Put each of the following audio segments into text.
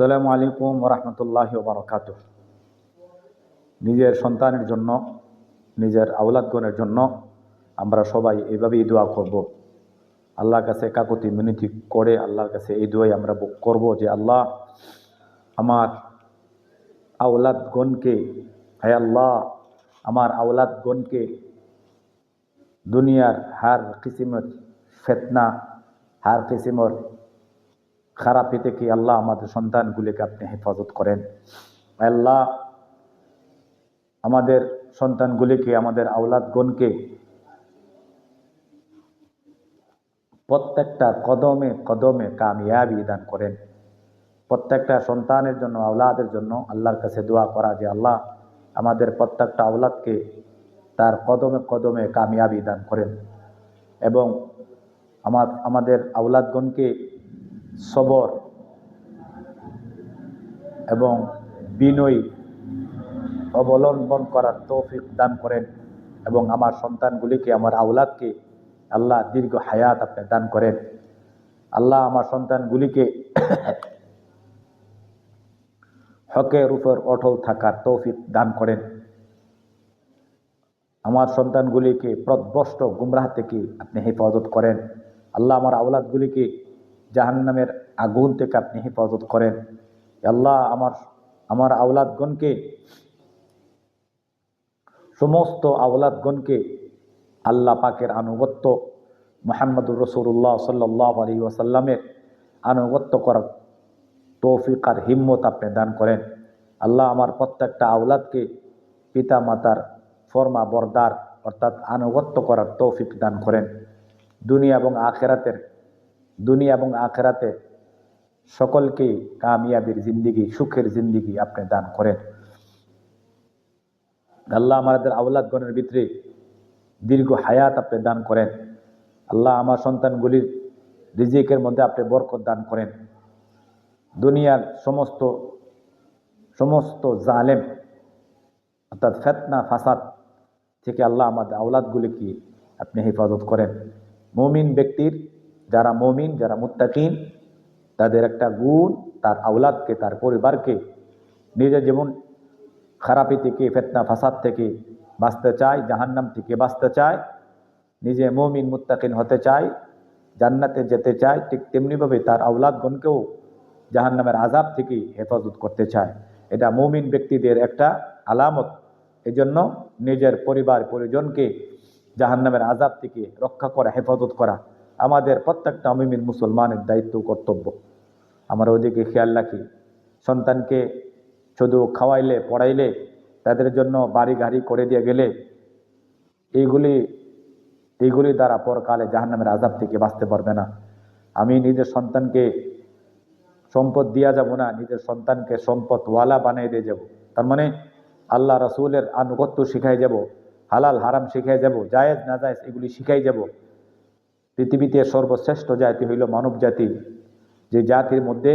আসসালামু আলাইকুম রহমতুল্লাহ বারকাত নিজের সন্তানের জন্য, নিজের আওলাদগণের জন্য আমরা সবাই এইভাবেই দোয়া করব। আল্লাহর কাছে কাকতি মিনতি করে আল্লাহর কাছে এই দোয়াই আমরা করব যে, আল্লাহ আমার আওলাদগণকে, হে আল্লাহ আমার আওলাদগণকে দুনিয়ার হার কিসিমের ফেতনা, হার কিসিমের খারাপি থেকে আল্লাহ আমাদের সন্তানগুলিকে আপনি হেফাজত করেন? আল্লাহ আমাদের সন্তানগুলিকে, আমাদের আওলাদগণকে প্রত্যেকটা কদমে কদমে কামিয়াবি দান করেন। প্রত্যেকটা সন্তানের জন্য, আওলাদের জন্য আল্লাহর কাছে দোয়া করা যে আল্লাহ আমাদের প্রত্যেকটা আওলাদকে তার কদমে কদমে কামিয়াবি দান করেন। এবং আমার, আমাদের আওলাদগণকে সবর এবং বিনয়ী অবলম্বন করার তৌফিক দান করেন এবং আমার সন্তানগুলিকে, আমার আওলাদকে আল্লাহ দীর্ঘ হায়াত আপনি দান করেন। আল্লাহ আমার সন্তানগুলিকে হকের উপর অটল থাকার তৌফিক দান করেন। আমার সন্তানগুলিকে প্রদ্বষ্ট গুমরাহ থেকে আপনি হেফাজত করেন। আল্লাহ আমার আওলাদগুলিকে জাহান্নামের আগুন থেকে আপনি হেফাজত করেন। আল্লাহ, আমার আমার আওলাদগণকে, সমস্ত আওলাদগণকে আল্লাহ পাকের আনুগত্য, মোহাম্মদুর রসুল্লাহ সাল্লাহ আলী ওয়াসাল্লামের আনুগত্য করার তৌফিক আর হিম্মত আপনি দান করেন। আল্লাহ আমার প্রত্যেকটা আওলাদকে পিতা মাতার ফরমা বরদার অর্থাৎ আনুগত্য করার তৌফিক দান করেন। দুনিয়া এবং আখেরাতের দুনিয়া এবং আখেরাতে সকলকে কামিয়াবির জিন্দিগি, সুখের জিন্দিগি আপনি দান করেন। আল্লাহ আমাদের আওলাদগণের ভিতরে দীর্ঘ হায়াত আপনি দান করেন। আল্লাহ আমার সন্তানগুলির রিজিকের মধ্যে আপনি বরকত দান করেন। দুনিয়ার সমস্ত সমস্ত জালেম অর্থাৎ ফেতনা, ফাসাদ থেকে আল্লাহ আমাদের আওলাদগুলিকে আপনি হেফাজত করেন। মমিন ব্যক্তির যারা মমিন, যারা মুত্তাকিন, তাদের একটা গুণ তার আওলাদকে, তার পরিবারকে, নিজের যেমন খারাপি থেকে, ফেতনা, ফাসাদ থেকে বাঁচতে চায়, জাহান্নাম থেকে বাঁচতে চায়, নিজে মমিন, মুত্তাকিন হতে চায়, জান্নাতে যেতে চায়, ঠিক তেমনিভাবে তার আওলাদগণকেও জাহান্নামের আজাব থেকে হেফাজত করতে চায়। এটা মমিন ব্যক্তিদের একটা আলামত। এজন্য নিজের পরিবার, পরিজনকে জাহান্নামের আজাব থেকে রক্ষা করা, হেফাজত করা। আমাদের প্রত্যেকটা মমিন মুসলমানের দায়িত্ব, কর্তব্য। আমরা ওদিকে খেয়াল রাখি, সন্তানকে শুধু খাওয়াইলে, পড়াইলে, তাদের জন্য বাড়ি গাড়ি করে দিয়ে গেলে এইগুলি এইগুলি দ্বারা পরকালে জাহান্নামের আজাব থেকে বাঁচতে পারবে না। আমি নিজের সন্তানকে সম্পদ দিয়া যাব না, নিজের সন্তানকে সম্পদ ওয়ালা বানিয়ে দিয়ে যাব। তার মানে আল্লাহ রসুলের আনুগত্য শিখাই যাব, হালাল, হারাম শিখাই যাব, জায়েজ না জায়েজ এগুলি শিখাই যাব। পৃথিবীতে সর্বশ্রেষ্ঠ জাতি হইল মানব জাতি। যে জাতির মধ্যে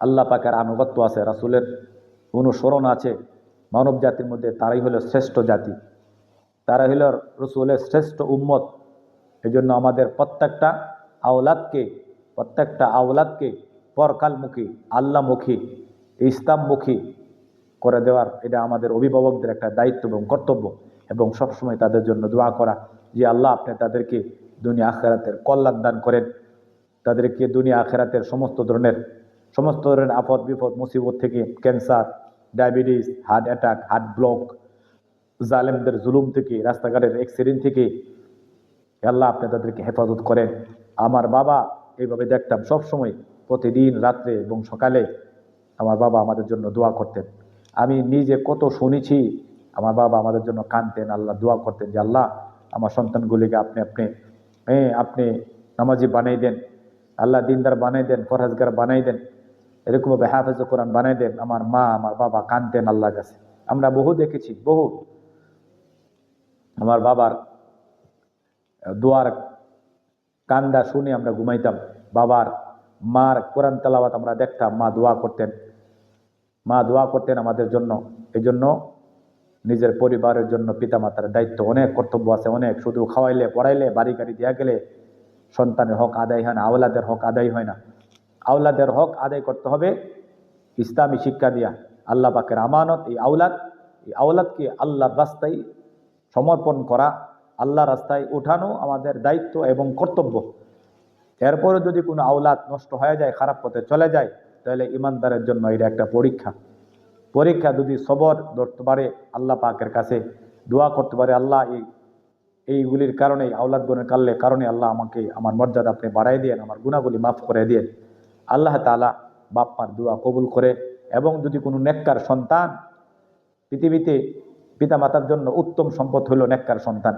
আল্লাহ পাকের আনুগত্য আছে, রাসুলের অনুসরণ আছে, মানব জাতির মধ্যে তারাই হলো শ্রেষ্ঠ জাতি। তারা হইল রসুলের শ্রেষ্ঠ উম্মত। এজন্য আমাদের প্রত্যেকটা আওলাদকে প্রত্যেকটা আওলাদকে পরকালমুখী, আল্লামুখী, ইসলামমুখী করে দেওয়ার এটা আমাদের অভিভাবকদের একটা দায়িত্ব এবং কর্তব্য এবং সবসময় তাদের জন্য দোয়া করা। যে আল্লাহ আপনি তাদেরকে দুনিয়া আখেরাতের কল্যাণ দান করেন। তাদেরকে দুনিয়া আখেরাতের সমস্ত ধরনের সমস্ত ধরনের আপদ বিপদ, মুসিবত থেকে cancer, diabetes, heart attack, heart block, জালেমদের জুলুম থেকে, রাস্তাঘাটের অ্যাক্সিডেন্ট থেকে আল্লাহ আপনি তাদেরকে হেফাজত করেন। আমার বাবা এইভাবে দেখতাম সবসময়, প্রতিদিন রাত্রে এবং সকালে আমার বাবা আমাদের জন্য দোয়া করতেন। আমি নিজে কত শুনেছি, আমার বাবা আমাদের জন্য কানতেন আল্লাহ দোয়া করতেন যে আল্লাহ আমার সন্তানগুলিকে আপনি আপনি হ্যাঁ আপনি নামাজি বানাই দেন। আল্লাহ দিনদার বানাই দেন, ফরহাজগার বানাই দেন। এরকমভাবে হাফেজ কোরআন বানাই দেন। আমার মা, আমার বাবা কানতেন আল্লাহর কাছে। আমরা বহু দেখেছি বহু আমার বাবার দোয়ার কান্দা শুনে আমরা ঘুমাইতাম। বাবার মার কোরআন তালাবাত আমরা দেখতাম, মা দোয়া করতেন। মা দোয়া করতেন আমাদের জন্য। এই জন্য নিজের পরিবারের জন্য পিতামাতার দায়িত্ব, অনেক কর্তব্য আছে, অনেক। শুধু খাওয়াইলে, পড়াইলে, বাড়ি গাড়ি দেওয়া গেলে সন্তানের হক আদায় হয় না, আওলাদের হক আদায় হয় না। আওলাদের হক আদায় করতে হবে ইসলামী শিক্ষা দিয়া। আল্লাহ পাকের আমানত, এই আওলাদ, এই আওলাদকে আল্লাহর রাস্তায় সমর্পণ করা আল্লাহ রাস্তায় উঠানো আমাদের দায়িত্ব এবং কর্তব্য। এরপরে যদি কোনো আওলাদ নষ্ট হয়ে যায়, খারাপ পথে চলে যায়, তাহলে ইমানদারের জন্য এটা একটা পরীক্ষা। পরীক্ষা যদি সবর ধরতে পারে, আল্লাহ পাকের কাছে দোয়া করতে পারে, আল্লাহ এই, এইগুলির কারণে আওলাদগণের কাল্লে কারণে আল্লাহ আমাকে আমার মর্যাদা আপনি বাড়াই দিয়েন, আমার গুণাগুলি মাফ করে দিয়েন। আল্লাহ তালা বাপ্পার দোয়া কবুল করে এবং যদি কোনো নেককার সন্তান পৃথিবীতে পিতা মাতার জন্য উত্তম সম্পদ হলো নেককার সন্তান,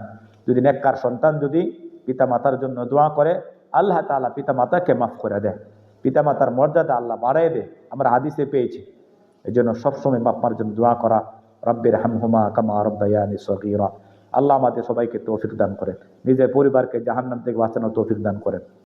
যদি নেককার সন্তান যদি পিতা মাতার জন্য দোয়া করে, আল্লাহ তালা পিতা মাতাকে মাফ করে দেয়। পিতা মাতার মর্যাদা আল্লাহ বাড়াই দেয়। আমরা হাদিসে পেয়েছি এই জন্য সবসময় বাপমার জন্য দোয়া করা, রব্বের হামহুমা কামা রব্বায়ানি সগিরা। আল্লাহ আমাদের সবাইকে তৌফিক দান করেন। নিজের পরিবারকে জাহান্নাম থেকে বাঁচানোর তৌফিক দান করেন।